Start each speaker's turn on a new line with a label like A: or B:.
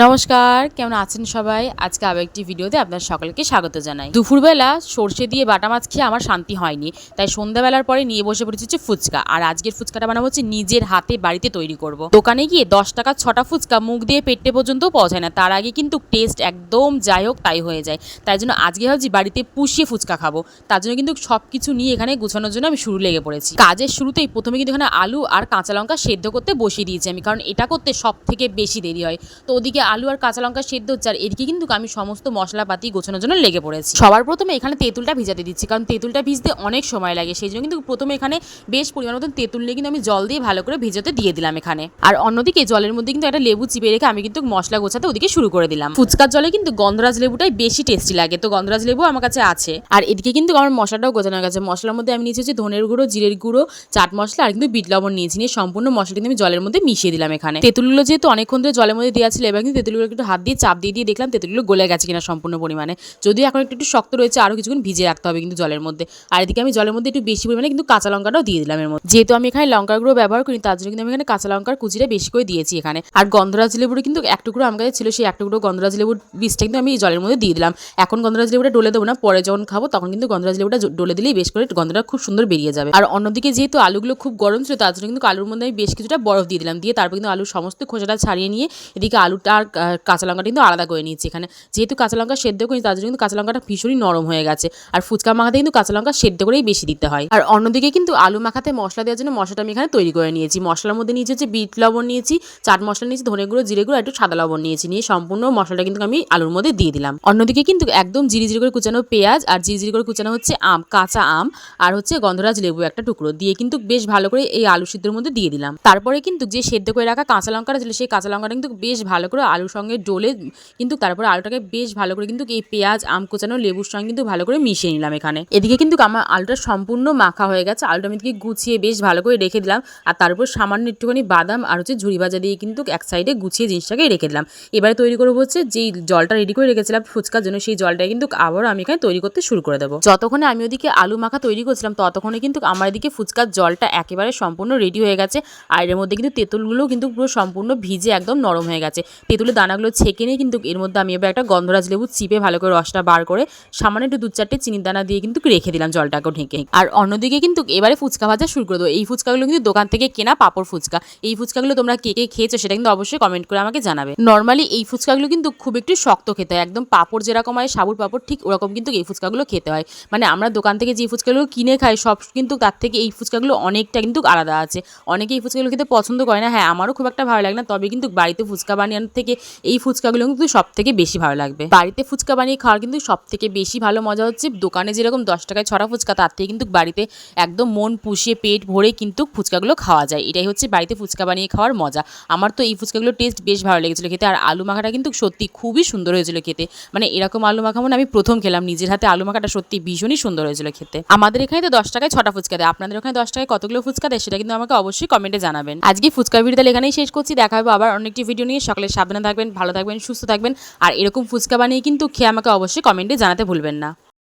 A: নমস্কার, কেমন আছেন সবাই? আজকে আবার একটি ভিডিওতে আপনার সকলকে স্বাগত জানাই। দুপুরবেলা সর্ষে দিয়ে বাটা মাছ খেয়ে আমার শান্তি হয়নি, তাই সন্ধ্যাবেলার পরে নিয়ে বসে পড়েছি হচ্ছে ফুচকা। আর আজকের ফুচকাটা বানাবো হচ্ছে নিজের হাতে বাড়িতে তৈরি করব। দোকানে গিয়ে দশ টাকা ছটা ফুচকা মুখ দিয়ে পেটে পর্যন্ত পৌঁছায় না, তার আগে কিন্তু টেস্ট একদম যাই হোক তাই হয়ে যায়। তাই জন্য আজকে ভাবছি বাড়িতে পুষিয়ে ফুচকা খাব। তার জন্য কিন্তু সব কিছু নিয়ে এখানে গুছানোর জন্য আমি শুরু লেগে পড়েছি। কাজের শুরুতেই প্রথমে কিন্তু এখানে আলু আর কাঁচা লঙ্কা সেদ্ধ করতে বসিয়ে দিয়েছি আমি, কারণ এটা করতে সব থেকে বেশি দেরি হয়। তো ওদিকে আলু আর কাঁচা লঙ্কা সেদ্ধ হচ্ছে, আর এদিকে কিন্তু আমি সমস্ত মশলাপাতি গোছানোর জন্য লেগে পড়েছি। সবার প্রথমে এখানে তেঁতুলটা ভিজাতে দিচ্ছি, কারণ তেঁতুলটা ভিজতে অনেক সময় লাগে, সেই জন্য কিন্তু প্রথমে এখানে বেশ পরিমাণ মতন তেঁতুল নিয়ে কিন্তু আমি জল দিয়ে ভালো করে ভিজাতে দিয়ে দিলাম এখানে। আর অন্যদিকে জলের মধ্যে কিন্তু একটা লেবু চিপে রেখে আমি কিন্তু মশলা গোছাতে ওদিকে শুরু করে দিলাম। ফুচকার জলে কিন্তু গন্ধরাজ লেবুটাই বেশি টেস্টি লাগে, তো গন্ধরাজ লেবু আমার কাছে আছে। আর এদিকে কিন্তু আমার মশলাটাও গোছানো গেছে, মশলার মধ্যে আমি নিয়েছি ধনের গুঁড়ো, জিরের গুঁড়ো, চাট মশলা আর কিন্তু বিট লবণ নিয়েছি, নিয়ে সম্পূর্ণ মশলা কিন্তু আমি জলের মধ্যে মিশিয়ে দিলাম এখানে। তেঁতুলগুলো যেহেতু অনেকক্ষণ ধরে জলের মধ্যে দেওয়া ছিল, এবার কিন্তু তেঁতুলগুলো একটু হাত দিয়ে চাপ দিয়ে দিয়ে দেখলাম তেঁতুলগুলো গলে গেছে কিনা সম্পূর্ণ পরিমাণে। যদিও এখন একটু একটু শক্ত রয়েছে আরও কিছুক্ষণ ভিজে রাখতে হবে কিন্তু জলের মধ্যে। আর এদিকে আমি জলের মধ্যে একটু বেশি পরিমাণে কিন্তু কাঁচা লঙ্কাটাও দিয়ে দিলাম এর মধ্যে। যেহেতু আমি এখানে লঙ্কার গুঁড়ো ব্যবহার করি তার জন্য কিন্তু আমি এখানে কাঁচা লঙ্কার কুচিটা বেশি করে দিয়েছি এখানে। আর গন্ধরাজ লেবুর কিন্তু এক টুকরো আমার কাছে ছিল, সেই এক টুকরো গন্ধরাজ লেবুর বীজটা কিন্তু আমি এই জলের মধ্যে দিয়ে দিলাম। এখন গন্ধরাজ লেবুটা ডলে দেবো না, পরে যখন খাব তখন কিন্তু গন্ধরাজ লেবুটা ডলে দিলেই বেশ করে গন্ধটা খুব সুন্দর বেরিয়ে যাবে। আর অন্যদিকে যেহেতু আলুগুলো খুব গরম ছিল, তার জন্য কিন্তু আলুর মধ্যে আমি বেশ কিছুটা বরফ দিয়ে দিলাম। দিয়ে তারপর কিন্তু আলুর সমস্ত খোসাটা ছাড়িয়ে নিয়ে এদিকে আলুটা আহ, কাঁচা লঙ্কাটা কিন্তু আলাদা করে নিয়েছি এখানে। যেহেতু কাঁচা লঙ্কা সেদ্ধ করি তার জন্য কিন্তু কাঁচা লঙ্কাটা ভীষণই নরম হয়ে গেছে। আর ফুচকা মাখাতে কিন্তু কাঁচা লঙ্কা সেদ্ধ করেই বেশি দিতে হয়। আর অন্যদিকে কিন্তু আলু মাখাতে মশলা দেওয়ার জন্য মশলাটা আমি এখানে তৈরি করে নিয়েছি। মশলার মধ্যে নিয়েছি হচ্ছে বিট লবণ নিয়েছি চাট মশলা নিয়েছি ধনে গুঁড়ো জিরে গুঁড়ো একটু সাদা লবণ নিয়েছি। নিয়ে সম্পূর্ণ মশলাটা কিন্তু আমি আলুর মধ্যে দিয়ে দিলাম। অন্যদিকে কিন্তু একদম জিরি জিরি করে কুচানো পেঁয়াজ আর জিরি জিরি করে কুচানো হচ্ছে আম কাঁচা আম আর হচ্ছে গন্ধরাজ লেবু একটা টুকরো। দিয়ে কিন্তু বেশ ভালো করে এই আলু সিদ্ধর মধ্যে দিয়ে দিলাম। তারপরে কিন্তু যে সেদ্ধ করে রাখা কাঁচা লঙ্কাটা ছিল সেই কাঁচা লঙ্কাটা কিন্তু বেশ ভালো করে আলুর সঙ্গে ডোলে কিন্তু তারপরে আলুটাকে বেশ ভালো করে কিন্তু এই পেঁয়াজ, আম কুচানো, লেবুর সঙ্গে কিন্তু ভালো করে মিশিয়ে নিলাম এখানে। এদিকে কিন্তু আমার আলুটা সম্পূর্ণ মাখা হয়ে গেছে। আলুটা আমি গুছিয়ে বেশ ভালো করে রেখে দিলাম। আর তারপর সামান্য একটুখানি বাদাম আর হচ্ছে ঝুড়ি ভাজা দিয়ে কিন্তু এক সাইডে গুছিয়ে জিনিসটাকে রেখে দিলাম। এবারে তৈরি করব হচ্ছে যেই জলটা রেডি করে রেখেছিলাম ফুচকার জন্য, সেই জলটা কিন্তু আবারও আমি এখানে তৈরি করতে শুরু করে দেবো। যতক্ষণে আমি ওদিকে আলু মাখা তৈরি করছিলাম, ততক্ষণে কিন্তু আমার এদিকে ফুচকার জলটা একেবারে সম্পূর্ণ রেডি হয়ে গেছে। আর এর মধ্যে কিন্তু তেঁতুলগুলো কিন্তু পুরো সম্পূর্ণ ভিজে একদম নরম হয়ে গেছে। তেঁতুলের দানাগুলো ছেঁকে নিয়ে কিন্তু এর মধ্যে আমি এবার একটা গন্ধরাজ লেবু চিপে ভালো করে রসটা বার করে সামান্য একটু দু চারটে চিনির দানা দিয়ে কিন্তু রেখে দিলাম জলটাকে ঢেকে। আর অন্যদিকে কিন্তু এবারে ফুচকা ভাজা শুরু করে দেবো। এই ফুচকাগুলো কিন্তু দোকান থেকে কেনা পাপড় ফুচকা। এই ফুচকাগুলো তোমরা কে কে খেয়েছো সেটা কিন্তু অবশ্যই কমেন্ট করে আমাকে জানাবে। নর্মালি এই ফুচকাগুলো কিন্তু খুব একটু শক্ত খেতে হয়। একদম পাপড় যেরকম হয়, সাবুর পাপড় ঠিক ওরকম কিন্তু এই ফুচকাগুলো খেতে হয়। মানে আমরা দোকান থেকে যে ফুচকাগুলো কিনে খাই, সব কিন্তু তার থেকে এই ফুচকাগুলো অনেকটা কিন্তু আলাদা আছে। অনেকে এই ফুচকাগুলো খেতে পছন্দ করে না। হ্যাঁ আমারও খুব একটা ভালো লাগে না। তবে কিন্তু বাড়িতে ফুচকা বানানোর থেকে এই ফুচকাগুলো কিন্তু সব থেকে বেশি ভালো লাগবে। বাড়িতে ফুচকা বানিয়ে খাওয়ার কিন্তু সব থেকে বেশি ভালো মজা হচ্ছে দোকানে যেরকম দশ টাকায় ছড়া ফুচকা, তার থেকে কিন্তু বাড়িতে একদম মন পুষিয়ে পেট ভরে কিন্তু ফুচকাগুলো খাওয়া যায়। এটাই হচ্ছে বাড়িতে ফুচকা বানিয়ে খাওয়ার মজা। আমার তো এই ফুচকাগুলোর টেস্ট বেশ ভালো লেগেছিলো খেতে। আর আলু মাখাটা কিন্তু সত্যি খুবই সুন্দর হয়েছিল খেতে। মানে এরকম আলু মাখা মানে আমি প্রথম খেলাম নিজের হাতে। আলু মাখাটা সত্যি ভীষণই সুন্দর হয়েছিল খেতে। আমাদের এখানে তো দশ টাকায় ছটা ফুচকা দেয়। আপনাদের ওখানে দশ টাকায় কতগুলো ফুচকা দেয় সেটা কিন্তু আমাকে অবশ্যই কমেন্টে জানাবেন। আজকে ফুচকা ভিডিও তাহলে এখানেই শেষ করছি। দেখা হবে আবার অন্য একটি ভিডিও নিয়ে। সকালে সাবধানে থাকবেন, ভালো থাকবেন, সুস্থ থাকবেন। আর এরকম ফুচকা বানিয়ে কিন্তু খেয়ে আমাকে অবশ্যই কমেন্টে জানাতে ভুলবেন না।